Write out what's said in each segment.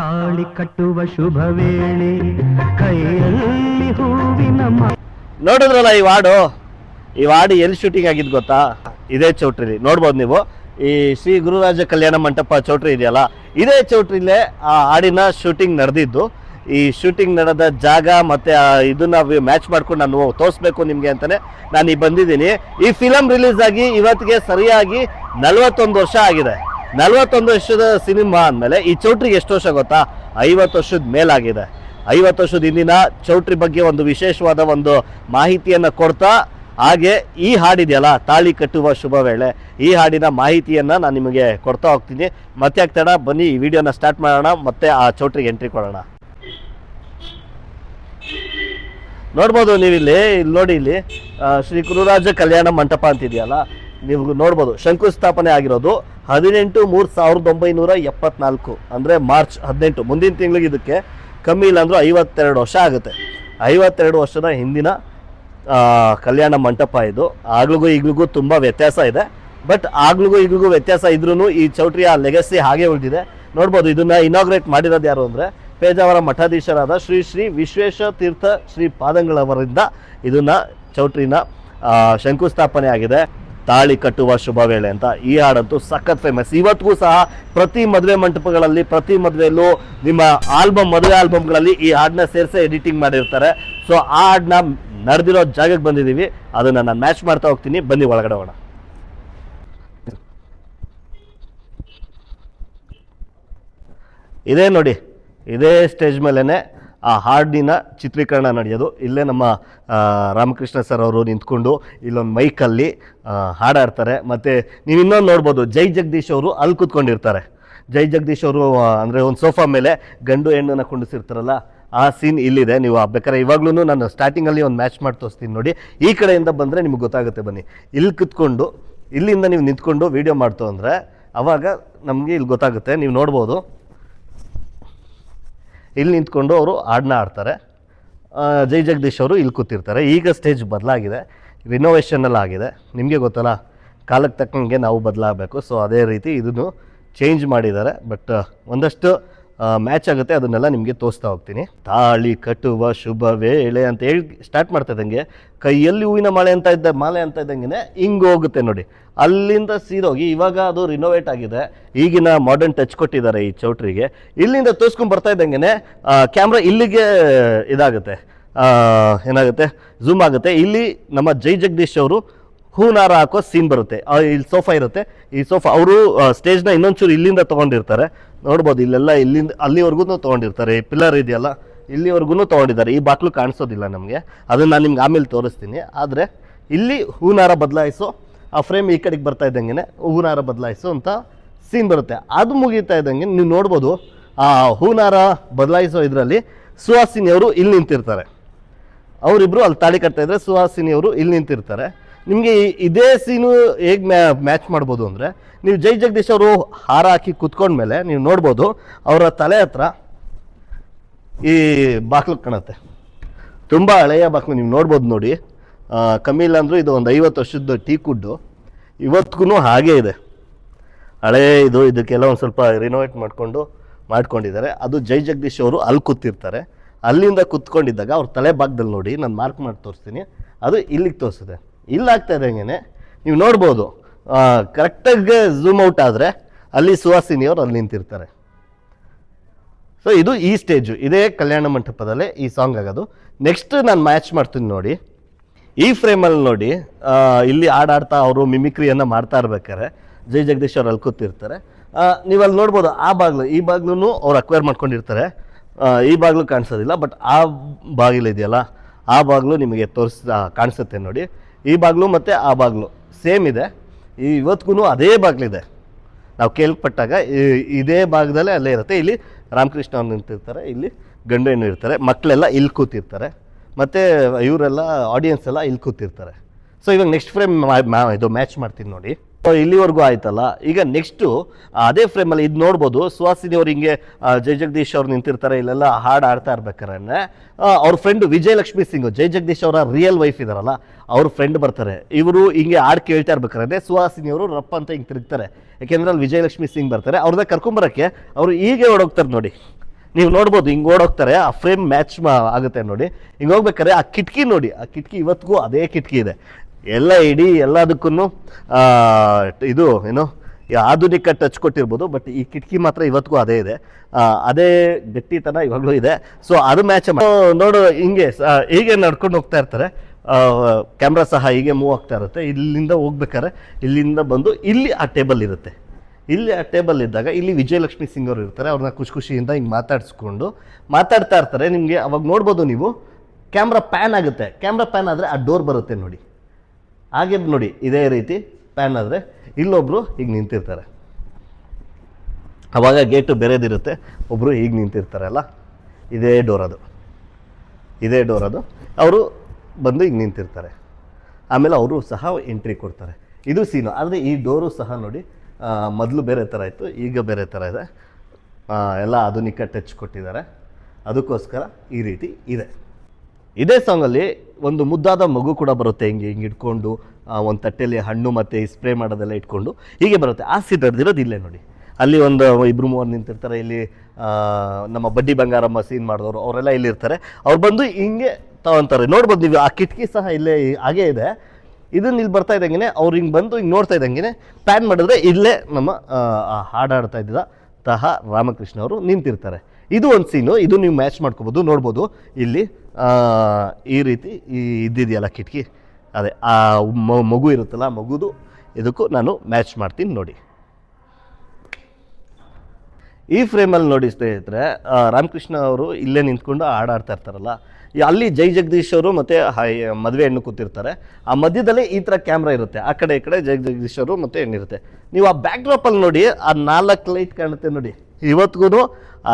ತಾಳಿ ಕಟ್ಟುವ ಶುಭ ವೇಳೆ ಕೈಯಲ್ಲಿ ಹೂವಿನ ನೋಡಿದ್ರಲ್ಲ ಈ ವಾರ್ಡು ಈ ವಾರ್ಡ್ ಎಲ್ಲಿ ಶೂಟಿಂಗ್ ಆಗಿದ್ ಗೊತ್ತಾ? ಇದೇ ಚೌಟ್ರಿಲಿ. ನೋಡ್ಬೋದು ನೀವು. ಈ ಶ್ರೀ ಗುರುರಾಜ ಕಲ್ಯಾಣ ಮಂಟಪ ಚೌಟ್ರಿ ಇದೆಯಲ್ಲ? ಇದೇ ಚೌಟ್ರಿಲೇ ಆ ಹಾಡಿನ ಶೂಟಿಂಗ್ ನಡೆದಿದ್ದು. ಈ ಶೂಟಿಂಗ್ ನಡೆದ ಜಾಗ ಮತ್ತೆ ಇದನ್ನ ಮ್ಯಾಚ್ ಮಾಡ್ಕೊಂಡು ನಾನು ತೋರಿಸ್ಬೇಕು ನಿಮಗೆ ಅಂತಾನೆ ನಾನು ಈ ಬಂದಿದ್ದೀನಿ. ಈ ಫಿಲಮ್ ರಿಲೀಸ್ ಆಗಿ ಇವತ್ತಿಗೆ ಸರಿಯಾಗಿ ನಲವತ್ತೊಂದು ವರ್ಷ ಆಗಿದೆ. ನಲವತ್ತೊಂದು ವರ್ಷದ ಸಿನಿಮಾ ಅಂದಮೇಲೆ ಈ ಚೌಟ್ರಿಗೆ ಎಷ್ಟು ವರ್ಷ ಗೊತ್ತಾ? ಐವತ್ತು ವರ್ಷದ ಮೇಲಾಗಿದೆ. ಐವತ್ತು ವರ್ಷದ ಹಿಂದಿನ ಚೌಟ್ರಿ ಬಗ್ಗೆ ಒಂದು ವಿಶೇಷವಾದ ಒಂದು ಮಾಹಿತಿಯನ್ನು ಕೊಡ್ತಾ ಹಾಗೆ ಈ ಹಾಡಿದೆಯಲ್ಲ, ತಾಳಿ ಕಟ್ಟುವ ಶುಭ ವೇಳೆ. ಈ ಹಾಡಿನ ಮಾಹಿತಿಯನ್ನು ನಾನು ನಿಮಗೆ ಕೊಡ್ತಾ ಹೋಗ್ತೀನಿ. ಮತ್ತೆ ಆಗ್ತಾಡ ಬನ್ನಿ ಈ ವಿಡಿಯೋನ ಸ್ಟಾರ್ಟ್ ಮಾಡೋಣ, ಮತ್ತೆ ಆ ಚೌಟ್ರಿಗೆ ಎಂಟ್ರಿ ಕೊಡೋಣ. ನೋಡ್ಬೋದು ನೀವಿಲ್ಲಿ, ಇಲ್ಲಿ ನೋಡಿ ಇಲ್ಲಿ ಶ್ರೀ ಗುರುರಾಜ ಕಲ್ಯಾಣ ಮಂಟಪ ಅಂತಿದೆಯಲ್ಲ ನೀವು ನೋಡ್ಬೋದು ಶಂಕುಸ್ಥಾಪನೆ ಆಗಿರೋದು ಹದಿನೆಂಟು ಮೂರು ಸಾವಿರದ ಒಂಬೈನೂರ ಎಪ್ಪತ್ನಾಲ್ಕು, ಅಂದರೆ ಮಾರ್ಚ್ ಹದಿನೆಂಟು, ಮುಂದಿನ ತಿಂಗಳಿಗೆ ಇದಕ್ಕೆ ಕಮ್ಮಿ ಇಲ್ಲ ಅಂದರೂ ಐವತ್ತೆರಡು ವರ್ಷ ಆಗುತ್ತೆ. ಐವತ್ತೆರಡು ವರ್ಷದ ಹಿಂದಿನ ಕಲ್ಯಾಣ ಮಂಟಪ ಇದು. ಆಗ್ಲಿಗೂ ಈಗ್ಲಿಗೂ ತುಂಬ ವ್ಯತ್ಯಾಸ ಇದೆ. ಬಟ್ ಆಗ್ಲಿಗೂ ಈಗ್ಲಿಗೂ ವ್ಯತ್ಯಾಸ ಇದ್ರೂ ಈ ಚೌಟ್ರಿಯ ಲೆಗಸಿ ಹಾಗೆ ಉಳಿದಿದೆ. ನೋಡ್ಬೋದು ಇದನ್ನು ಇನಾಗ್ರೇಟ್ ಮಾಡಿರೋದು ಯಾರು ಅಂದರೆ ಪೇಜಾವರ ಮಠಾಧೀಶರಾದ ಶ್ರೀ ಶ್ರೀ ವಿಶ್ವೇಶ ತೀರ್ಥ ಶ್ರೀ ಪಾದಂಗಳವರಿಂದ ಇದನ್ನು ಚೌಟ್ರಿನ ಶಂಕುಸ್ಥಾಪನೆ ಆಗಿದೆ. ತಾಳಿ ಕಟ್ಟುವ ಶುಭ ವೇಳೆ ಅಂತ ಈ ಹಾಡಂತೂ ಸಖತ್ ಫೇಮಸ್ ಇವತ್ತಿಗೂ ಸಹ ಪ್ರತಿ ಮದುವೆ ಮಂಟಪಗಳಲ್ಲಿ, ಪ್ರತಿ ಮದುವೆಯಲ್ಲೂ ನಿಮ್ಮ ಆಲ್ಬಮ್ ಮದುವೆ ಆಲ್ಬಮ್ಗಳಲ್ಲಿ ಈ ಹಾಡನ್ನ ಸೇರಿಸಿ ಎಡಿಟಿಂಗ್ ಮಾಡಿರ್ತಾರೆ. ಸೊ ಆ ಹಾಡನ್ನ ನಡೆದಿರೋ ಜಾಗಕ್ಕೆ ಬಂದಿದ್ದೀವಿ. ಅದನ್ನ ನಾನು ಮ್ಯಾಚ್ ಮಾಡ್ತಾ ಹೋಗ್ತೀನಿ. ಬನ್ನಿ ಒಳಗಡೆ ಹೋಗೋಣ. ಇದೇ ನೋಡಿ, ಇದೇ ಸ್ಟೇಜ್ ಮೇಲೇ ಆ ಹಾಡಿನ ಚಿತ್ರೀಕರಣ ನಡೆಯೋದು. ಇಲ್ಲೇ ನಮ್ಮ ರಾಮಕೃಷ್ಣ ಸರ್ ಅವರು ನಿಂತ್ಕೊಂಡು ಇಲ್ಲೊಂದು ಮೈಕಲ್ಲಿ ಹಾಡಾಡ್ತಾರೆ. ಮತ್ತು ನೀವು ಇನ್ನೊಂದು ನೋಡ್ಬೋದು, ಜೈ ಜಗದೀಶ್ ಅವರು ಅಲ್ಲಿ ಕೂತ್ಕೊಂಡಿರ್ತಾರೆ. ಜೈ ಜಗದೀಶ್ ಅವರು ಅಂದರೆ ಒಂದು ಸೋಫಾ ಮೇಲೆ ಗಂಡು ಹೆಣ್ಣನ್ನು ಕುಂಡಿಸಿರ್ತಾರಲ್ಲ, ಆ ಸೀನ್ ಇಲ್ಲಿದೆ. ನೀವು ಬೇಕಾದ್ರೆ ಇವಾಗ್ಲೂ ನಾನು ಸ್ಟಾರ್ಟಿಂಗಲ್ಲಿ ಒಂದು ಮ್ಯಾಚ್ ಮಾಡಿ ತೋರಿಸ್ತೀನಿ ನೋಡಿ. ಈ ಕಡೆಯಿಂದ ಬಂದರೆ ನಿಮ್ಗೆ ಗೊತ್ತಾಗುತ್ತೆ ಬನ್ನಿ. ಇಲ್ಲಿ ಕುತ್ಕೊಂಡು, ಇಲ್ಲಿಂದ ನೀವು ನಿಂತ್ಕೊಂಡು ವೀಡಿಯೋ ಮಾಡ್ತು ಅಂದರೆ, ಅವಾಗ ನಮಗೆ ಇಲ್ಲಿ ಗೊತ್ತಾಗುತ್ತೆ. ನೀವು ನೋಡ್ಬೋದು. ಇಲ್ಲಿ ನಿಂತ್ಕೊಂಡು ಅವರು ಹಾಡನ್ನ ಆಡ್ತಾರೆ ಜೈ ಜಗದೀಶ್ ಅವರು ಇಲ್ಲಿ ಕೂತಿರ್ತಾರೆ. ಈಗ ಸ್ಟೇಜ್ ಬದಲಾಗಿದೆ. ರಿನೋವೇಷನ್ ಎಲ್ಲ ಆಗಿದೆ. ನಿಮಗೆ ಗೊತ್ತಲ್ಲ, ಕಾಲಕ್ಕೆ ತಕ್ಕಂಗೆ ನಾವು ಬದಲಾಗಬೇಕು. ಸೊ ಅದೇ ರೀತಿ ಇದನ್ನು ಚೇಂಜ್ ಮಾಡಿದ್ದಾರೆ. ಬಟ್ ಒಂದಷ್ಟು ಮ್ಯಾಚ್ ಆಗುತ್ತೆ, ಅದನ್ನೆಲ್ಲ ನಿಮಗೆ ತೋರಿಸ್ತಾ ಹೋಗ್ತೀನಿ. ತಾಳಿ ಕಟ್ಟುವ ಶುಭ ವೇಳೆ ಅಂತ ಹೇಳಿ ಸ್ಟಾರ್ಟ್ ಮಾಡ್ತಾ ಇದ್ದಂಗೆ, ಕೈಯಲ್ಲಿ ಹೂವಿನ ಮಾಲೆ ಅಂತ ಇದ್ದ, ಮಾಲೆ ಅಂತ ಇದ್ದಂಗೆ ಹಿಂಗೆ ಹೋಗುತ್ತೆ ನೋಡಿ. ಅಲ್ಲಿಂದ ಸೀದೋಗಿ ಇವಾಗ ಅದು ರಿನೋವೇಟ್ ಆಗಿದೆ. ಈಗಿನ ಮಾಡರ್ನ್ ಟಚ್ ಕೊಟ್ಟಿದ್ದಾರೆ ಈ ಚೌಟ್ರಿಗೆ. ಇಲ್ಲಿಂದ ತೋರಿಸ್ಕೊಂಡು ಬರ್ತಾ ಇದ್ದಂಗೆ ಕ್ಯಾಮ್ರಾ ಇಲ್ಲಿಗೆ ಇದಾಗುತ್ತೆ. ಏನಾಗುತ್ತೆ? ಝೂಮ್ ಆಗುತ್ತೆ. ಇಲ್ಲಿ ನಮ್ಮ ಜೈ ಜಗದೀಶ್ ಅವರು ಹೂನಾರ ಹಾಕೋ ಸೀನ್ ಬರುತ್ತೆ. ಇಲ್ಲಿ ಸೋಫಾ ಇರುತ್ತೆ. ಈ ಸೋಫಾ, ಅವರು ಸ್ಟೇಜ್ನ ಇನ್ನೊಂಚೂರು ಇಲ್ಲಿಂದ ತೊಗೊಂಡಿರ್ತಾರೆ. ನೋಡ್ಬೋದು, ಇಲ್ಲೆಲ್ಲ ಇಲ್ಲಿಂದ ಅಲ್ಲಿವರೆಗೂ ತೊಗೊಂಡಿರ್ತಾರೆ. ಈ ಪಿಲ್ಲರ್ ಇದೆಯಲ್ಲ ಇಲ್ಲಿವರೆಗೂ ತೊಗೊಂಡಿದ್ದಾರೆ. ಈ ಬಾಕ್ಲು ಕಾಣಿಸೋದಿಲ್ಲ ನಮಗೆ. ಅದನ್ನು ನಾನು ನಿಮ್ಗೆ ಆಮೇಲೆ ತೋರಿಸ್ತೀನಿ. ಆದರೆ, ಇಲ್ಲಿ ಹೂನಾರ ಬದಲಾಯಿಸೋ, ಆ ಫ್ರೇಮ್ ಈ ಕಡೆಗೆ ಬರ್ತಾ ಇದ್ದಂಗೆ ಹೂನಾರ ಬದಲಾಯಿಸೋ ಅಂತ ಸೀನ್ ಬರುತ್ತೆ. ಅದು ಮುಗೀತಾ ಇದ್ದಂಗೆ ನೀವು ನೋಡ್ಬೋದು, ಆ ಹೂನಾರ ಬದಲಾಯಿಸೋ ಇದರಲ್ಲಿ ಸುಹಾಸಿನಿಯವರು ಇಲ್ಲಿ ನಿಂತಿರ್ತಾರೆ. ಅವರಿಬ್ಬರು ಅಲ್ಲಿ ತಾಳಿ ಕಟ್ತಾ ಇದ್ರೆ ಸುಹಾಸಿನಿಯವರು ಇಲ್ಲಿ ನಿಂತಿರ್ತಾರೆ. ನಿಮಗೆ ಇದೇ ಸೀನು ಹೇಗೆ ಮ್ಯಾ ಮ್ಯಾಚ್ ಮಾಡ್ಬೋದು ಅಂದರೆ, ನೀವು ಜೈ ಜಗದೀಶ್ ಅವರು ಹಾರ ಹಾಕಿ ಕುತ್ಕೊಂಡ್ಮೇಲೆ ನೀವು ನೋಡ್ಬೋದು, ಅವರ ತಲೆ ಹತ್ರ ಈ ಬಾಕ್ಲು ಕಾಣುತ್ತೆ. ತುಂಬ ಹಳೆಯ ಬಾಕ್ಲು ನೀವು ನೋಡ್ಬೋದು ನೋಡಿ. ಕಮ್ಮಿ ಇಲ್ಲ ಅಂದರೂ ಇದು ಒಂದು ಐವತ್ತು ವರ್ಷದ ಟೀ ಕುಡ್ಡು. ಇವತ್ತಿಗೂ ಹಾಗೇ ಇದೆ. ಹಳೇ ಇದು, ಇದಕ್ಕೆಲ್ಲ ಒಂದು ಸ್ವಲ್ಪ ರಿನೋವೇಟ್ ಮಾಡಿಕೊಂಡು ಮಾಡ್ಕೊಂಡಿದ್ದಾರೆ. ಅದು ಜೈ ಜಗದೀಶ್ ಅವರು ಅಲ್ಲಿ ಕೂತಿರ್ತಾರೆ. ಅಲ್ಲಿಂದ ಕೂತ್ಕೊಂಡಿದ್ದಾಗ ಅವ್ರ ತಲೆ ಭಾಗದಲ್ಲಿ ನೋಡಿ, ನಾನು ಮಾರ್ಕ್ ಮಾಡಿ ತೋರಿಸ್ತೀನಿ. ಅದು ಇಲ್ಲಿಗೆ ತೋರಿಸಿದೆ ಇಲ್ಲಿ ಆಗ್ತಾ ಇದ್ದಂಗೆ ನೀವು ನೋಡ್ಬೋದು ಕರೆಕ್ಟಾಗಿ ಝೂಮ್ ಔಟ್ ಆದರೆ ಅಲ್ಲಿ ಸುಹಾಸಿನಿಯವರು ಅಲ್ಲಿ ನಿಂತಿರ್ತಾರೆ. ಸೊ ಇದು ಈ ಸ್ಟೇಜು ಇದೇ ಕಲ್ಯಾಣ ಮಂಟಪದಲ್ಲಿ ಈ ಸಾಂಗ್ ಆಗೋದು. ನೆಕ್ಸ್ಟ್ ನಾನು ಮ್ಯಾಚ್ ಮಾಡ್ತೀನಿ ನೋಡಿ. ಈ ಫ್ರೇಮಲ್ಲಿ ನೋಡಿ ಇಲ್ಲಿ ಹಾಡಾಡ್ತಾ ಅವರು ಮಿಮಿಕ್ರಿಯನ್ನು ಮಾಡ್ತಾ ಇರ್ಬೇಕಾರೆ ಜೈ ಜಗದೀಶ್ ಅವ್ರು ಅಲ್ಲಿ ಕೂತಿರ್ತಾರೆ ನೀವು ಅಲ್ಲಿ ನೋಡ್ಬೋದು, ಆ ಬಾಗಿಲು, ಈ ಬಾಗ್ಲೂ ಅವ್ರು ಅಕ್ವೈರ್ ಮಾಡ್ಕೊಂಡಿರ್ತಾರೆ. ಈ ಬಾಗಿಲು ಕಾಣಿಸೋದಿಲ್ಲ ಬಟ್ ಆ ಬಾಗಿಲು ಇದೆಯಲ್ಲ ಆ ಬಾಗಿಲು ನಿಮಗೆ ತೋರಿಸ್ ಕಾಣಿಸುತ್ತೆ ನೋಡಿ. ಈ ಬಾಗಿಲು ಮತ್ತು ಆ ಬಾಗಿಲು. ಸೇಮ್ ಇದೆ. ಈ ಇವತ್ತಿಗೂ ಅದೇ ಬಾಗಿಲಿದೆ. ನಾವು ಕೇಳ್ಪಟ್ಟಾಗ ಇದೇ ಭಾಗದಲ್ಲೇ ಅಲ್ಲೇ ಇರುತ್ತೆ. ಇಲ್ಲಿ ರಾಮಕೃಷ್ಣ ಅವ್ರು ನಿಂತಿರ್ತಾರೆ, ಇಲ್ಲಿ ಗಂಡು ಹೆಣ್ಣು ಇರ್ತಾರೆ ಮಕ್ಕಳೆಲ್ಲ ಇಲ್ಲಿ ಕೂತಿರ್ತಾರೆ. ಮತ್ತು ಇವರೆಲ್ಲ ಆಡಿಯನ್ಸ್ ಎಲ್ಲ ಇಲ್ಲಿ ಕೂತಿರ್ತಾರೆ. ಸೊ ಇವಾಗ ನೆಕ್ಸ್ಟ್ ಫ್ರೇಮ್ ಇದು ಮ್ಯಾಚ್ ಮಾಡ್ತೀನಿ ನೋಡಿ. ಇಲ್ಲಿವರೆಗೂ ಆಯ್ತಲ್ಲ. ಈಗ ನೆಕ್ಸ್ಟು ಅದೇ ಫ್ರೇಮಲ್ಲಿ ಇದು ನೋಡ್ಬೋದು. ಸುಹಾಸಿನಿ ಅವ್ರು ಹಿಂಗೆ ಜೈ ಜಗದೀಶ್ ಅವ್ರು ನಿಂತಿರ್ತಾರೆ, ಇಲ್ಲೆಲ್ಲ ಹಾಡು ಆಡ್ತಾ ಇರ್ಬೇಕಾದ್ರೆ ಅವ್ರ ಫ್ರೆಂಡ್ ವಿಜಯಲಕ್ಷ್ಮಿ ಸಿಂಗ್, ಜೈ ಜಗದೀಶ್ ಅವರ ರಿಯಲ್ ವೈಫ್ ಇದಾರಲ್ಲ, ಅವ್ರ ಫ್ರೆಂಡ್ ಬರ್ತಾರೆ. ಇವರು ಹಿಂಗೆ ಹಾಡು ಕೇಳ್ತಾ ಇರ್ಬೇಕಾದ್ರೆ, ಸುಹಾಸಿನಿ ಅವರು ರಪ್ಪ ಅಂತ ಹಿಂಗೆ ತಿರುಗ್ತಾರೆ. ಯಾಕೆಂದ್ರೆ ಅಲ್ಲಿ ವಿಜಯಲಕ್ಷ್ಮಿ ಸಿಂಗ್ ಬರ್ತಾರೆ. ಅವ್ರನ್ನ ಕರ್ಕೊಂಬರಕ್ಕೆ ಅವರು ಹೀಗೆ ಓಡೋಗ್ತಾರೆ ನೋಡಿ. ನೀವು ನೋಡ್ಬೋದು, ಹಿಂಗೆ ಓಡೋಗ್ತಾರೆ, ಆ ಫ್ರೇಮ್ ಮ್ಯಾಚ್ ಆಗುತ್ತೆ ನೋಡಿ. ಹಿಂಗೆ ಹೋಗ್ಬೇಕಾದ್ರೆ ಆ ಕಿಟಕಿ ನೋಡಿ. ಆ ಕಿಟಕಿ ಇವತ್ತಿಗೂ ಅದೇ ಕಿಟಕಿ ಇದೆ. ಎಲ್ಲ ಇಡೀ ಎಲ್ಲದಕ್ಕೂ ಇದು ಏನು ಆಧುನಿಕ ಟಚ್ ಕೊಟ್ಟಿರ್ಬೋದು ಬಟ್ ಈ ಕಿಟಕಿ ಮಾತ್ರ ಇವತ್ತಿಗೂ ಅದೇ ಇದೆ. ಅದೇ ಗಟ್ಟಿತನ ಇವಾಗಲೂ ಇದೆ. ಸೊ ಅದು ಮ್ಯಾಚ್ ನೋಡು, ಹಿಂಗೆ ಹೀಗೆ ನಡ್ಕೊಂಡು ಹೋಗ್ತಾ ಇರ್ತಾರೆ. ಕ್ಯಾಮ್ರಾ ಸಹ ಹೀಗೆ ಮೂವ್ ಆಗ್ತಾ ಇರುತ್ತೆ. ಇಲ್ಲಿಂದ ಹೋಗ್ಬೇಕಾದ್ರೆ ಇಲ್ಲಿಂದ ಬಂದು ಇಲ್ಲಿ ಆ ಟೇಬಲ್ ಇರುತ್ತೆ. ಇಲ್ಲಿ ಆ ಟೇಬಲ್ ಇದ್ದಾಗ ಇಲ್ಲಿ ವಿಜಯಲಕ್ಷ್ಮಿ ಸಿಂಗ್ ಅವರು ಇರ್ತಾರೆ. ಅವ್ರನ್ನ ಖುಷಿ ಖುಷಿಯಿಂದ ಹಿಂಗೆ ಮಾತಾಡಿಸ್ಕೊಂಡು ಮಾತಾಡ್ತಾ ಇರ್ತಾರೆ. ನಿಮಗೆ ಅವಾಗ ನೋಡ್ಬೋದು ನೀವು ಕ್ಯಾಮ್ರಾ ಪ್ಯಾನ್ ಆಗುತ್ತೆ. ಕ್ಯಾಮ್ರಾ ಪ್ಯಾನ್ ಆದರೆ ಆ ಡೋರ್ ಬರುತ್ತೆ ನೋಡಿ. ಹಾಗೆ ನೋಡಿ, ಇದೇ ರೀತಿ ಪ್ಯಾನ್ ಆದರೆ ಇಲ್ಲೊಬ್ಬರು ಈಗ ನಿಂತಿರ್ತಾರೆ. ಆವಾಗ ಗೇಟು ಬೇರೆದಿರುತ್ತೆ ಒಬ್ಬರು ಹೀಗೆ ನಿಂತಿರ್ತಾರಲ್ಲ ಇದೇ ಡೋರ್ ಅದು. ಇದೇ ಡೋರ್ ಅದು. ಅವರು ಬಂದು ಈಗ ನಿಂತಿರ್ತಾರೆ. ಆಮೇಲೆ ಅವರು ಸಹ ಎಂಟ್ರಿ ಕೊಡ್ತಾರೆ. ಇದು ಸೀನು ಆದರೆ ಈ ಡೋರು ಸಹ ನೋಡಿ ಮೊದಲು ಬೇರೆ ಥರ ಇತ್ತು, ಈಗ ಬೇರೆ ಥರ ಇದೆ. ಎಲ್ಲ ಆಧುನಿಕ ಟಚ್ ಕೊಟ್ಟಿದ್ದಾರೆ. ಅದಕ್ಕೋಸ್ಕರ ಈ ರೀತಿ ಇದೆ. ಇದೇ ಸಾಂಗಲ್ಲಿ ಒಂದು ಮುದ್ದಾದ ಮಗು ಕೂಡ ಬರುತ್ತೆ, ಹಿಂಗೆ ಹಿಂಗೆ ಇಟ್ಕೊಂಡು ಒಂದು ತಟ್ಟೆಯಲ್ಲಿ ಹಣ್ಣು ಮತ್ತು ಸ್ಪ್ರೇ ಮಾಡೋದೆಲ್ಲ ಇಟ್ಕೊಂಡು, ಹೀಗೆ ಬರುತ್ತೆ. ಆ ಸೀಟ್ ಇಲ್ಲೇ ನೋಡಿ. ಅಲ್ಲಿ ಒಂದು ಇಬ್ಬರು ಮೂವರು ನಿಂತಿರ್ತಾರೆ, ಇಲ್ಲಿ ನಮ್ಮ ಬಡ್ಡಿ ಬಂಗಾರಮ್ಮ ಸೀನ್ ಮಾಡಿದವರು, ಅವರೆಲ್ಲ ಇಲ್ಲಿರ್ತಾರೆ ಅವ್ರು ಬಂದು ಹಿಂಗೆ ತಗೊಂತಾರೆ. ನೋಡ್ಬೋದು ನೀವು, ಆ ಕಿಟಕಿ ಸಹ ಇಲ್ಲೇ ಹಾಗೇ ಇದೆ. ಇದನ್ನ ಇಲ್ಲಿ ಬರ್ತಾ ಇದ್ದಂಗೆ ಅವ್ರು ಹಿಂಗೆ ಬಂದು ಹಿಂಗೆ ನೋಡ್ತಾ ಇದ್ದಂಗೆ ಪ್ಯಾನ್ ಮಾಡಿದ್ರೆ ಇಲ್ಲೇ ನಮ್ಮ ಹಾಡಾಡ್ತಾ ಇದ್ದ ತಹ ರಾಮಕೃಷ್ಣ ಅವರು ನಿಂತಿರ್ತಾರೆ. ಇದು ಒಂದು ಸೀನು ಇದು ನೀವು ಮ್ಯಾಚ್ ಮಾಡ್ಕೋಬೋದು, ನೋಡ್ಬೋದು. ಇಲ್ಲಿ ಈ ರೀತಿ ಈ ಇದ್ದಿದೆಯಲ್ಲ ಕಿಟಕಿ? ಅದೇ, ಆ ಮಗು ಇರುತ್ತಲ್ಲ ಮಗುದು, ಇದಕ್ಕೂ ನಾನು ಮ್ಯಾಚ್ ಮಾಡ್ತೀನಿ ನೋಡಿ. ಈ ಫ್ರೇಮಲ್ಲಿ ನೋಡಿ ಸ್ನೇಹಿತರೆ ರಾಮಕೃಷ್ಣ ಅವರು ಇಲ್ಲೇ ನಿಂತ್ಕೊಂಡು ಹಾಡಾಡ್ತಾ ಇರ್ತಾರಲ್ಲ ಅಲ್ಲಿ ಜೈ ಜಗದೀಶ್ ಅವರು ಮತ್ತು ಮದುವೆ ಹೆಣ್ಣು ಕೂತಿರ್ತಾರೆ. ಆ ಮಧ್ಯದಲ್ಲಿ ಈ ಥರ ಕ್ಯಾಮ್ರಾ ಇರುತ್ತೆ. ಆ ಕಡೆ, ಈ ಕಡೆ ಜೈ ಜಗದೀಶ್ ಅವರು ಮತ್ತು ಹೆಣ್ಣಿರುತ್ತೆ ನೀವು ಆ ಬ್ಯಾಕ್ ಡ್ರಾಪಲ್ಲಿ ನೋಡಿ, ಆ ನಾಲ್ಕು ಲೈಟ್ ಕಾಣುತ್ತೆ ನೋಡಿ. ಇವತ್ತಿಗೂ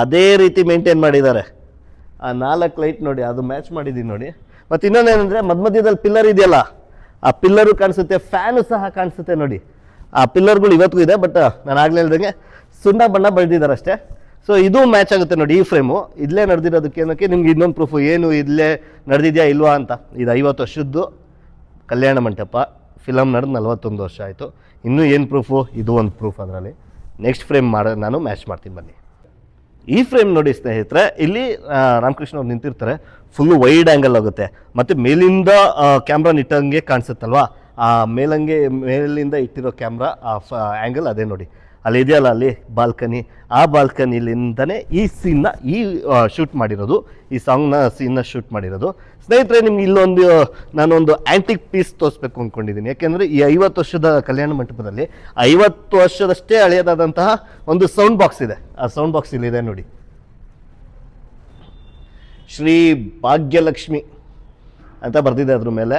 ಅದೇ ರೀತಿ ಮೇಂಟೈನ್ ಮಾಡಿದ್ದಾರೆ. ಆ ನಾಲ್ಕು ಲೈಟ್ ನೋಡಿ, ಅದು ಮ್ಯಾಚ್ ಮಾಡಿದ್ದೀನಿ ನೋಡಿ. ಮತ್ತು ಇನ್ನೊಂದೇನೆಂದರೆ ಮಧ್ಯ ಮಧ್ಯದಲ್ಲಿ ಪಿಲ್ಲರ್ ಇದೆಯಲ್ಲ, ಆ ಪಿಲ್ಲರು ಕಾಣಿಸುತ್ತೆ ಫ್ಯಾನು ಸಹ ಕಾಣಿಸುತ್ತೆ ನೋಡಿ. ಆ ಪಿಲ್ಲರ್ಗಳು ಇವತ್ತಿಗೂ ಇದೆ ಬಟ್ ನಾನು ಆಗಲೇ ಹೇಳ್ದಂಗೆ ಸುಣ್ಣ ಬಣ್ಣ ಬಳ್ದಿದ್ದಾರೆ ಅಷ್ಟೇ. ಸೊ ಇದು ಮ್ಯಾಚ್ ಆಗುತ್ತೆ ನೋಡಿ ಈ ಫ್ರೇಮು ಇಲ್ಲೇ ನಡೆದಿರೋದಕ್ಕೆ ಏನಕ್ಕೆ? ನಿಮ್ಗೆ ಇನ್ನೊಂದು ಪ್ರೂಫು ಏನು ಇಲ್ಲೇ ನಡೆದಿದೆಯಾ ಇಲ್ವಾ ಅಂತ. ಇದು ಐವತ್ತು ವರ್ಷದ್ದು ಕಲ್ಯಾಣ ಮಂಟಪ. ಫಿಲಮ್ ನಡೆದು ನಲ್ವತ್ತೊಂದು ವರ್ಷ ಆಯಿತು. ಇನ್ನೂ ಏನು ಪ್ರೂಫು ಇದು ಒಂದು ಪ್ರೂಫ್ ಅದರಲ್ಲಿ. ನೆಕ್ಸ್ಟ್ ಫ್ರೇಮ್ ಮಾಡೋ, ನಾನು ಮ್ಯಾಚ್ ಮಾಡ್ತೀನಿ ಬನ್ನಿ. ಈ ಫ್ರೇಮ್ ನೋಡಿ ಸ್ನೇಹಿತರೆ, ಇಲ್ಲಿ ರಾಮಕೃಷ್ಣ ಅವ್ರು ನಿಂತಿರ್ತಾರೆ. ಫುಲ್ ವೈಡ್ ಆ್ಯಂಗಲ್ ಆಗುತ್ತೆ. ಮತ್ತು ಮೇಲಿಂದ ಕ್ಯಾಮ್ರಾ ನಿಟ್ಟಂಗೆ ಕಾಣಿಸುತ್ತಲ್ವಾ? ಆ, ಮೇಲಂಗೆ, ಮೇಲಿಂದ ಇಟ್ಟಿರೋ ಕ್ಯಾಮ್ರಾ ಆ ಆ್ಯಂಗಲ್ ಅದೇ ನೋಡಿ. ಅಲ್ಲಿ ಇದೆಯಲ್ಲ, ಅಲ್ಲಿ ಬಾಲ್ಕನಿ. ಆ ಬಾಲ್ಕನಿಲಿಂದನೇ ಈ ಸೀನ್ನ ಈ ಶೂಟ್ ಮಾಡಿರೋದು. ಈ ಸಾಂಗ್ನ ಸೀನ್ನ ಶೂಟ್ ಮಾಡಿರೋದು. ಸ್ನೇಹಿತರೆ, ನಿಮ್ಗೆ ಇಲ್ಲೊಂದು, ನಾನೊಂದು ಆ್ಯಂಟಿಕ್ ಪೀಸ್ ತೋರಿಸ್ಬೇಕು ಅಂದ್ಕೊಂಡಿದ್ದೀನಿ ಯಾಕೆಂದರೆ ಈ ಐವತ್ತು ವರ್ಷದ ಕಲ್ಯಾಣ ಮಂಟಪದಲ್ಲಿ ಐವತ್ತು ವರ್ಷದಷ್ಟೇ ಹಳೆಯದಾದಂತಹ ಒಂದು ಸೌಂಡ್ ಬಾಕ್ಸ್ ಇದೆ. ಆ ಸೌಂಡ್ ಬಾಕ್ಸ್ ಇಲ್ಲಿದೆ ನೋಡಿ. ಶ್ರೀ ಭಾಗ್ಯಲಕ್ಷ್ಮಿ ಅಂತ ಬರ್ತಿದೆ ಅದ್ರ ಮೇಲೆ.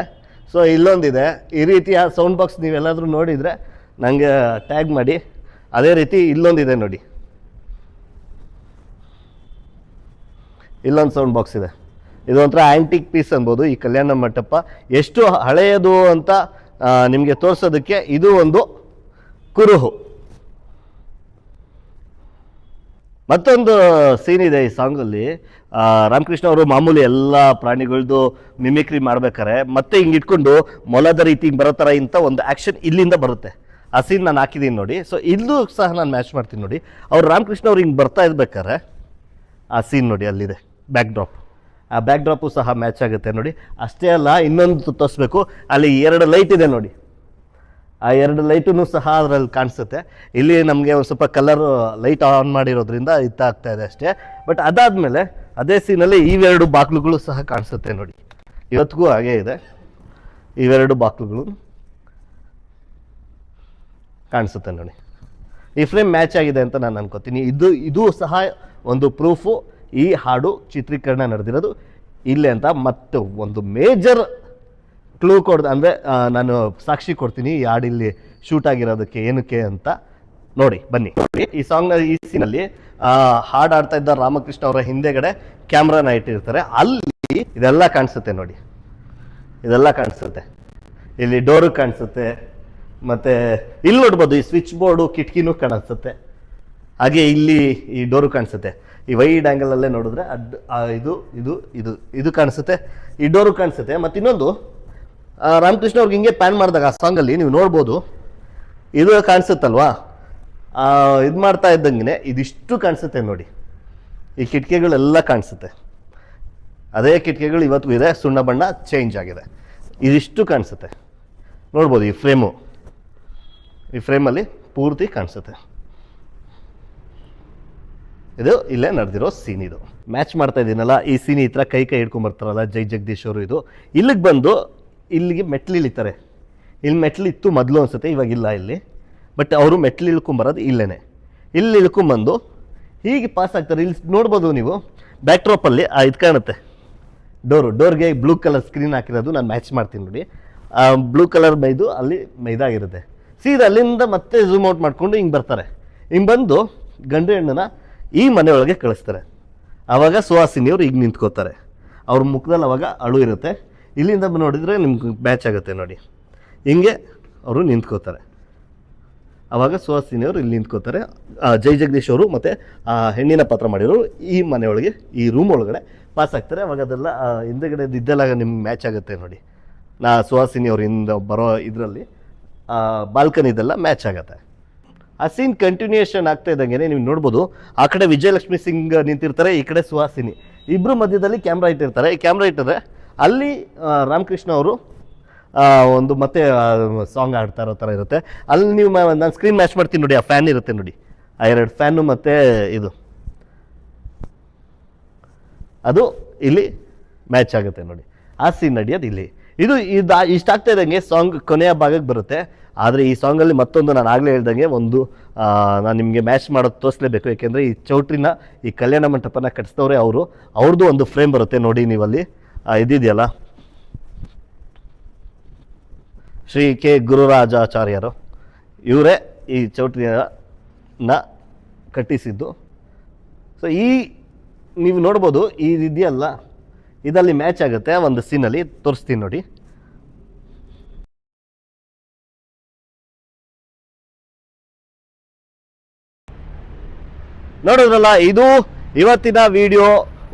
ಸೊ ಇಲ್ಲೊಂದಿದೆ. ಈ ರೀತಿಯ ಸೌಂಡ್ ಬಾಕ್ಸ್ ನೀವೆಲ್ಲಾದರೂ ನೋಡಿದರೆ ನನಗೆ ಟ್ಯಾಗ್ ಮಾಡಿ. ಅದೇ ರೀತಿ ಇಲ್ಲೊಂದಿದೆ ನೋಡಿ. ಇಲ್ಲೊಂದು ಸೌಂಡ್ ಬಾಕ್ಸ್ ಇದೆ. ಇದು ಒಂಥರ ಆ್ಯಂಟಿಕ್ ಪೀಸ್ ಅನ್ಬೋದು, ಈ ಕಲ್ಯಾಣ ಮಂಟಪ. ಎಷ್ಟು ಹಳೆಯದು ಅಂತ ನಿಮಗೆ ತೋರಿಸೋದಕ್ಕೆ ಇದು ಒಂದು ಕುರುಹು. ಮತ್ತೊಂದು ಸೀನ್ ಇದೆ ಈ ಸಾಂಗಲ್ಲಿ ರಾಮಕೃಷ್ಣ ಅವರು ಮಾಮೂಲಿ ಎಲ್ಲ ಪ್ರಾಣಿಗಳದ್ದು ಮಿಮಿಕ್ರಿ ಮಾಡ್ಬೇಕಾರೆ ಮತ್ತೆ ಹಿಂಗೆ ಇಟ್ಕೊಂಡು ಮೊಲದ ರೀತಿ ಹಿಂಗೆ ಬರೋ ಥರ ಇಂಥ ಒಂದು ಆ್ಯಕ್ಷನ್ ಇಲ್ಲಿಂದ ಬರುತ್ತೆ. ಆ ಸೀನ್ ನಾನು ಹಾಕಿದ್ದೀನಿ ನೋಡಿ. ಸೊ ಇಲ್ಲೂ ಸಹ ನಾನು ಮ್ಯಾಚ್ ಮಾಡ್ತೀನಿ ನೋಡಿ. ಅವ್ರು ರಾಮಕೃಷ್ಣ ಅವ್ರು ಹಿಂಗೆ ಬರ್ತಾ ಇರ್ಬೇಕಾರೆ ಆ ಸೀನ್ ನೋಡಿ ಅಲ್ಲಿದೆ ಬ್ಯಾಕ್ ಡ್ರಾಪ್ ಆ ಬ್ಯಾಕ್ ಡ್ರಾಪು ಸಹ ಮ್ಯಾಚ್ ಆಗುತ್ತೆ ನೋಡಿ. ಅಷ್ಟೇ ಅಲ್ಲ, ಇನ್ನೊಂದು ತೋರಿಸ್ಬೇಕು. ಅಲ್ಲಿ ಎರಡು ಲೈಟ್ ಇದೆ ನೋಡಿ. ಆ ಎರಡು ಲೈಟೂ ಸಹ ಅದರಲ್ಲಿ ಕಾಣಿಸುತ್ತೆ. ಇಲ್ಲಿ ನಮಗೆ ಒಂದು ಸ್ವಲ್ಪ ಕಲರ್ ಲೈಟ್ ಆನ್ ಮಾಡಿರೋದ್ರಿಂದ ಇತ್ತಾಗ್ತಾ ಇದೆ ಅಷ್ಟೇ. ಬಟ್ ಅದಾದಮೇಲೆ ಅದೇ ಸೀನಲ್ಲಿ ಇವೆರಡು ಬಾಕ್ಲುಗಳು ಸಹ ಕಾಣಿಸುತ್ತೆ ನೋಡಿ. ಇವತ್ತಿಗೂ ಹಾಗೇ ಇದೆ. ಇವೆರಡು ಬಾಕ್ಲುಗಳು. ಕಾಣಿಸುತ್ತೆ ನೋಡಿ. ಈ ಫ್ರೇಮ್ ಮ್ಯಾಚ್ ಆಗಿದೆ ಅಂತ ನಾನು ಅನ್ಕೋತೀನಿ. ಇದು ಇದು ಸಹ ಒಂದು ಪ್ರೂಫು ಈ ಹಾಡು ಚಿತ್ರೀಕರಣ ನಡೆದಿರೋದು ಇಲ್ಲೇ ಅಂತ ಮತ್ತು ಒಂದು ಮೇಜರ್ ಕ್ಲೂ ಕೊಡ್ ಅಂದರೆ ನಾನು ಸಾಕ್ಷಿ ಕೊಡ್ತೀನಿ ಈ ಹಾಡಿಲ್ಲಿ ಶೂಟ್ ಆಗಿರೋದಕ್ಕೆ ಏನಕ್ಕೆ ಅಂತ. ನೋಡಿ, ಬನ್ನಿ. ಈ ಸಾಂಗ್ನ ಈ ಸೀನಲ್ಲಿ ಹಾಡು ಆಡ್ತಾ ಇದ್ದ ರಾಮಕೃಷ್ಣ ಅವರ ಹಿಂದೆಗಡೆ ಕ್ಯಾಮ್ರಾನ ಇಟ್ಟಿರ್ತಾರೆ. ಅಲ್ಲಿ ಇದೆಲ್ಲ ಕಾಣಿಸುತ್ತೆ ನೋಡಿ. ಇದೆಲ್ಲ ಕಾಣಿಸುತ್ತೆ. ಇಲ್ಲಿ ಡೋರು ಕಾಣಿಸುತ್ತೆ. ಮತ್ತೆ ಇಲ್ಲಿ ನೋಡ್ಬೋದು, ಈ ಸ್ವಿಚ್ ಬೋರ್ಡು ಕಿಟಕಿನೂ ಕಾಣಿಸುತ್ತೆ. ಹಾಗೆ ಇಲ್ಲಿ ಈ ಡೋರು ಕಾಣಿಸುತ್ತೆ. ಈ ವೈಡ್ ಆ್ಯಂಗಲಲ್ಲೇ ನೋಡಿದ್ರೆ ಅಡ್ ಇದು ಇದು ಇದು ಇದು ಕಾಣಿಸುತ್ತೆ. ಈ ಡೋರು ಕಾಣಿಸುತ್ತೆ. ಮತ್ತು ಇನ್ನೊಂದು ರಾಮಕೃಷ್ಣ ಅವ್ರಿಗೆ ಹಿಂಗೆ ಪ್ಯಾನ್ ಮಾಡಿದಾಗ ಆ ಸಾಂಗಲ್ಲಿ ನೀವು ನೋಡ್ಬೋದು, ಇದು ಕಾಣಿಸುತ್ತಲ್ವಾ? ಇದು ಮಾಡ್ತಾ ಇದ್ದಂಗೆ ಇದಿಷ್ಟು ಕಾಣಿಸುತ್ತೆ ನೋಡಿ. ಈ ಕಿಟಕಿಗಳೆಲ್ಲ ಕಾಣಿಸುತ್ತೆ. ಅದೇ ಕಿಟಕಿಗಳು ಇವತ್ತಿಗೂ ಇದೆ, ಸುಣ್ಣ ಬಣ್ಣ ಚೇಂಜ್ ಆಗಿದೆ. ಇದಿಷ್ಟು ಕಾಣಿಸುತ್ತೆ. ನೋಡ್ಬೋದು ಈ ಫ್ರೇಮು ಈ ಫ್ರೇಮಲ್ಲಿ ಪೂರ್ತಿ ಕಾಣಿಸುತ್ತೆ. ಇದು ಇಲ್ಲೇ ನಡೆದಿರೋ ಸೀನ್ ಇದು. ಮ್ಯಾಚ್ ಮಾಡ್ತಾ ಇದ್ದೀನಲ್ಲ, ಈ ಸೀನ್ ಈ ಥರ ಕೈ ಕೈ ಹಿಡ್ಕೊಂಬರ್ತಾರಲ್ಲ ಜೈ ಜಗದೀಶ್ ಅವರು ಇದು. ಇಲ್ಲಿಗೆ ಬಂದು ಇಲ್ಲಿಗೆ ಮೆಟ್ಲು ಇಳಿತಾರೆ. ಇಲ್ಲಿ ಮೆಟ್ಲು ಇತ್ತು ಮೊದಲು ಅನಿಸುತ್ತೆ, ಇವಾಗ ಇಲ್ಲ ಇಲ್ಲಿ. ಬಟ್ ಅವರು ಮೆಟ್ಲು ಇಳ್ಕೊಂಬರೋದು ಇಲ್ಲೇ ಇಲ್ಲಿ ಇಳ್ಕೊಂಬಂದು ಹೀಗೆ ಪಾಸ್ ಆಗ್ತಾರೆ. ಇಲ್ಲಿ ನೋಡ್ಬೋದು ನೀವು ಬ್ಯಾಕ್ ಡ್ರಾಪಲ್ಲಿ ಇದು ಕಾಣುತ್ತೆ. ಡೋರು ಡೋರ್ಗೆ ಬ್ಲೂ ಕಲರ್ ಸ್ಕ್ರೀನ್ ಹಾಕಿರೋದು, ನಾನು ಮ್ಯಾಚ್ ಮಾಡ್ತೀನಿ ನೋಡಿ. ಬ್ಲೂ ಕಲರ್ ಮೈದು ಅಲ್ಲಿ ಮೈದಾಗಿರುತ್ತೆ ಸೀದಾ ಅಲ್ಲಿಂದ ಮತ್ತೆ ಝೂಮ್ ಔಟ್ ಮಾಡಿಕೊಂಡು ಹಿಂಗೆ ಬರ್ತಾರೆ. ಹಿಂಗೆ ಬಂದು ಗಂಡು ಹೆಣ್ಣನ್ನ ಈ ಮನೆಯೊಳಗೆ ಕಳಿಸ್ತಾರೆ. ಆವಾಗ ಸುಹಾಸಿನಿಯವರು ಈಗ ನಿಂತ್ಕೋತಾರೆ. ಅವ್ರ ಮುಖದಲ್ಲಿ ಅವಾಗ ಅಳು ಇರುತ್ತೆ. ಇಲ್ಲಿಂದ ನೋಡಿದರೆ ನಿಮ್ಗೆ ಮ್ಯಾಚ್ ಆಗುತ್ತೆ ನೋಡಿ. ಹಿಂಗೆ ಅವರು ನಿಂತ್ಕೋತಾರೆ. ಆವಾಗ ಸುಹಾಸಿನಿಯವರು ಇಲ್ಲಿ ನಿಂತ್ಕೋತಾರೆ. ಜೈ ಜಗದೀಶ್ ಅವರು ಮತ್ತು ಆ ಹೆಣ್ಣಿನ ಪಾತ್ರ ಮಾಡಿರೋರು ಈ ಮನೆಯೊಳಗೆ, ಈ ರೂಮ್ ಒಳಗಡೆ ಪಾಸ್ ಆಗ್ತಾರೆ. ಅವಾಗ ಅದೆಲ್ಲ ಹಿಂದೆಗಡೆ ಇದೆಲ್ಲ ನಿಮ್ಗೆ ಮ್ಯಾಚ್ ಆಗುತ್ತೆ ನೋಡಿ. ನಾ ಸುಹಾಸಿನಿ ಅವ್ರ ಹಿಂದೆ ಬರೋ ಇದರಲ್ಲಿ ಬಾಲ್ಕನಿದೆಲ್ಲ ಮ್ಯಾಚ್ ಆಗುತ್ತೆ. ಆ ಸೀನ್ ಕಂಟಿನ್ಯೂಯೇಷನ್ ಆಗ್ತಾ ಇದ್ದಂಗೆ ನೀವು ನೋಡ್ಬೋದು, ಆ ಕಡೆ ವಿಜಯಲಕ್ಷ್ಮಿ ಸಿಂಗ್ ನಿಂತಿರ್ತಾರೆ, ಈ ಕಡೆ ಸುಹಾಸಿನಿ. ಇಬ್ಬರು ಮಧ್ಯದಲ್ಲಿ ಕ್ಯಾಮ್ರಾ ಇಟ್ಟಿರ್ತಾರೆ. ಈ ಕ್ಯಾಮ್ರಾ ಇಟ್ಟರೆ ಅಲ್ಲಿ ರಾಮಕೃಷ್ಣ ಅವರು ಒಂದು ಮತ್ತೆ ಸಾಂಗ್ ಆಡ್ತಾ ಇರೋ ಥರ ಇರುತ್ತೆ. ಅಲ್ಲಿ ನೀವು ನಾನು ಸ್ಕ್ರೀನ್ ಮ್ಯಾಚ್ ಮಾಡ್ತೀನಿ ನೋಡಿ, ಆ ಫ್ಯಾನ್ ಇರುತ್ತೆ ನೋಡಿ. ಆ ಎರಡು ಫ್ಯಾನು ಮತ್ತು ಇದು. ಅದು ಇಲ್ಲಿ ಮ್ಯಾಚ್ ಆಗುತ್ತೆ ನೋಡಿ. ಆ ಸೀನ್ ನಡೆಯೋದು ಇಲ್ಲಿ. ಇದು ಇದು ಇಷ್ಟಾಗ್ತಾ ಇದ್ದಂಗೆ ಸಾಂಗ್ ಕೊನೆಯ ಭಾಗಕ್ಕೆ ಬರುತ್ತೆ. ಆದರೆ ಈ ಸಾಂಗಲ್ಲಿ ಮತ್ತೊಂದು ನಾನು ಆಗಲೇ ಹೇಳ್ದಂಗೆ ಒಂದು ನಾನು ನಿಮಗೆ ಮ್ಯಾಚ್ ಮಾಡೋದು ತೋರಿಸ್ಲೇಬೇಕು. ಏಕೆಂದರೆ ಈ ಚೌಟ್ರಿನ, ಈ ಕಲ್ಯಾಣ ಮಂಟಪನ ಕಟ್ಸಿದವ್ರೆ ಅವರು. ಅವ್ರದ್ದು ಒಂದು ಫ್ರೇಮ್ ಬರುತ್ತೆ ನೋಡಿ ನೀವಲ್ಲಿ. ಇದಿದೆಯಲ್ಲ. ಶ್ರೀ ಕೆ ಗುರುರಾಜಾಚಾರ್ಯರು. ಇವರೇ ಈ ಚೌಟ್ರಿನ ಕಟ್ಟಿಸಿದ್ದು. ಸೊ ಈ, ನೀವು ನೋಡ್ಬೋದು ಇದೆಯಲ್ಲ ಇದಲ್ಲಿ ಮ್ಯಾಚ್ ಆಗುತ್ತೆ, ಒಂದು ಸೀನಲ್ಲಿ ತೋರಿಸ್ತೀನಿ ನೋಡಿ. ನೋಡೋದ್ರಲ್ಲ, ಇದು ಇವತ್ತಿನ ವಿಡಿಯೋ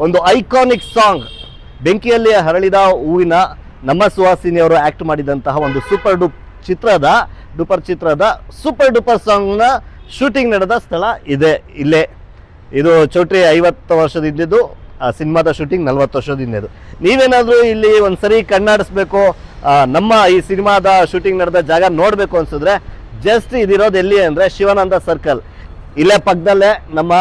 ಒಂದು ಐಕಾನಿಕ್ ಸಾಂಗ್ ಬೆಂಕಿಯಲ್ಲಿ ಹರಳಿದ ಹೂವಿನ ನಮ್ಮ ಸುಹಾಸಿನಿಯವರು ಆಕ್ಟ್ ಮಾಡಿದಂತಹ ಒಂದು ಸೂಪರ್ ಡೂಪ್ ಚಿತ್ರದ ಡೂಪರ್ ಚಿತ್ರದ ಸೂಪರ್ ಡೂಪರ್ ಸಾಂಗ್ನ ಶೂಟಿಂಗ್ ನಡೆದ ಸ್ಥಳ ಇದೆ, ಇಲ್ಲೇ. ಇದು ಚೌಟ್ರಿ ಐವತ್ತು ವರ್ಷದಿಂದಿದ್ದು ಸಿನಿಮಾದ ಶೂಟಿಂಗ್ ನಲ್ವತ್ತು ವರ್ಷದಿಂದದು ನೀವೇನಾದರೂ ಇಲ್ಲಿ ಒಂದು ಸರಿ ಕಣ್ಣಾಡಿಸ್ಬೇಕು ಆ, ನಮ್ಮ ಈ ಸಿನಿಮಾದ ಶೂಟಿಂಗ್ ನಡೆದ ಜಾಗ ನೋಡಬೇಕು ಅನಿಸಿದ್ರೆ ಜಸ್ಟ್ ಇದಿರೋದು ಎಲ್ಲಿ ಅಂದರೆ ಶಿವಾನಂದ ಸರ್ಕಲ್. ಇಲ್ಲೇ ಪಕ್ಕದಲ್ಲೇ ನಮ್ಮ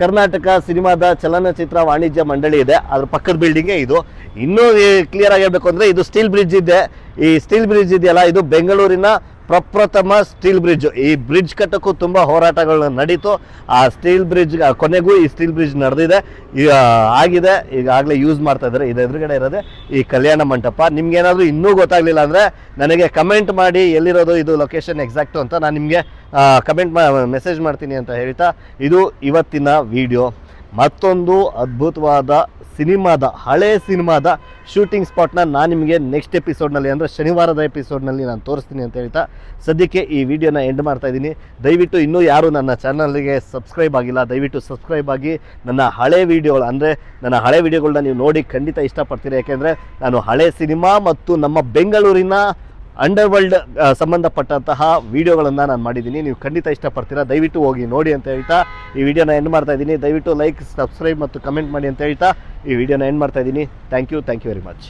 ಕರ್ನಾಟಕ ಸಿನಿಮಾದ ಚಲನಚಿತ್ರ ವಾಣಿಜ್ಯ ಮಂಡಳಿ ಇದೆ. ಅದ್ರ ಪಕ್ಕದ ಬಿಲ್ಡಿಂಗೇ ಇದು. ಇನ್ನೂ ಕ್ಲಿಯರ್ ಆಗಿರಬೇಕು ಅಂದರೆ ಇದು ಸ್ಟೀಲ್ ಬ್ರಿಡ್ಜ್ ಇದೆ. ಈ ಸ್ಟೀಲ್ ಬ್ರಿಡ್ಜ್ ಇದೆಯಲ್ಲ ಇದು ಬೆಂಗಳೂರಿನ ಪ್ರಪ್ರಥಮ ಸ್ಟೀಲ್ ಬ್ರಿಡ್ಜ್. ಈ ಬ್ರಿಡ್ಜ್ ಕಟ್ಟಕ್ಕೂ ತುಂಬ ಹೋರಾಟಗಳು ನಡೀತು. ಆ ಸ್ಟೀಲ್ ಬ್ರಿಡ್ಜ್ ಕೊನೆಗೂ ಈ ಸ್ಟೀಲ್ ಬ್ರಿಡ್ಜ್ ನಡೆದಿದೆ. ಆಗಿದೆ. ಈಗಾಗಲೇ ಯೂಸ್ ಮಾಡ್ತಾ ಇದ್ದಾರೆ. ಇದು ಎದುರುಗಡೆ ಇರೋದೆ ಈ ಕಲ್ಯಾಣ ಮಂಟಪ. ನಿಮ್ಗೇನಾದರೂ ಇನ್ನೂ ಗೊತ್ತಾಗಲಿಲ್ಲ ಅಂದರೆ ನನಗೆ ಕಮೆಂಟ್ ಮಾಡಿ ಎಲ್ಲಿರೋದು, ಇದು ಲೊಕೇಶನ್ ಎಕ್ಸಾಕ್ಟು ಅಂತ ನಾನು ನಿಮಗೆ ಕಮೆಂಟ್ ಮೆಸೇಜ್ ಮಾಡ್ತೀನಿ ಅಂತ ಹೇಳ್ತಾ ಇದು ಇವತ್ತಿನ ವಿಡಿಯೋ. ಮತ್ತೊಂದು ಅದ್ಭುತವಾದ ಸಿನಿಮಾದ, ಹಳೆ ಸಿನಿಮಾದ ಶೂಟಿಂಗ್ ಸ್ಪಾಟ್ನ ನಾನು ನಿಮಗೆ ನೆಕ್ಸ್ಟ್ ಎಪಿಸೋಡ್ನಲ್ಲಿ ಅಂದರೆ ಶನಿವಾರದ ಎಪಿಸೋಡ್ನಲ್ಲಿ ನಾನು ತೋರಿಸ್ತೀನಿ ಅಂತ ಹೇಳ್ತಾ ಸದ್ಯಕ್ಕೆ ಈ ವಿಡಿಯೋನ ಎಂಡ್ ಮಾಡ್ತಾ ಇದ್ದೀನಿ. ದಯವಿಟ್ಟು ಇನ್ನೂ ಯಾರು ನನ್ನ ಚಾನಲ್ಗೆ ಸಬ್ಸ್ಕ್ರೈಬ್ ಆಗಿಲ್ಲ, ದಯವಿಟ್ಟು ಸಬ್ಸ್ಕ್ರೈಬ್ ಆಗಿ ನನ್ನ ಹಳೆ ವಿಡಿಯೋಗಳು ಅಂದರೆ ನನ್ನ ಹಳೆ ವಿಡಿಯೋಗಳನ್ನ ನೀವು ನೋಡಿ ಖಂಡಿತ ಇಷ್ಟಪಡ್ತೀರಿ? ಯಾಕೆಂದರೆ ನಾನು ಹಳೆ ಸಿನಿಮಾ ಮತ್ತು ನಮ್ಮ ಬೆಂಗಳೂರಿನ ಅಂಡರ್ ವರ್ಲ್ಡ್ ಸಂಬಂಧಪಟ್ಟಂತಹ ವಿಡಿಯೋಗಳನ್ನು ನಾನು ಮಾಡಿದ್ದೀನಿ. ನೀವು ಖಂಡಿತ ಇಷ್ಟಪಡ್ತೀರಾ? ದಯವಿಟ್ಟು ಹೋಗಿ ನೋಡಿ ಅಂತ ಹೇಳ್ತಾ, ಈ ವಿಡಿಯೋನ ಎಂಡ್ ಮಾಡ್ತಾ ಇದ್ದೀನಿ. ದಯವಿಟ್ಟು ಲೈಕ್ ಸಬ್ಸ್ಕ್ರೈಬ್ ಮತ್ತು ಕಮೆಂಟ್ ಮಾಡಿ ಅಂತ ಹೇಳ್ತಾ, ಈ ವಿಡಿಯೋನ ಎಂಡ್ ಮಾಡ್ತಾ ಇದ್ದೀನಿ. Thank you thank you very much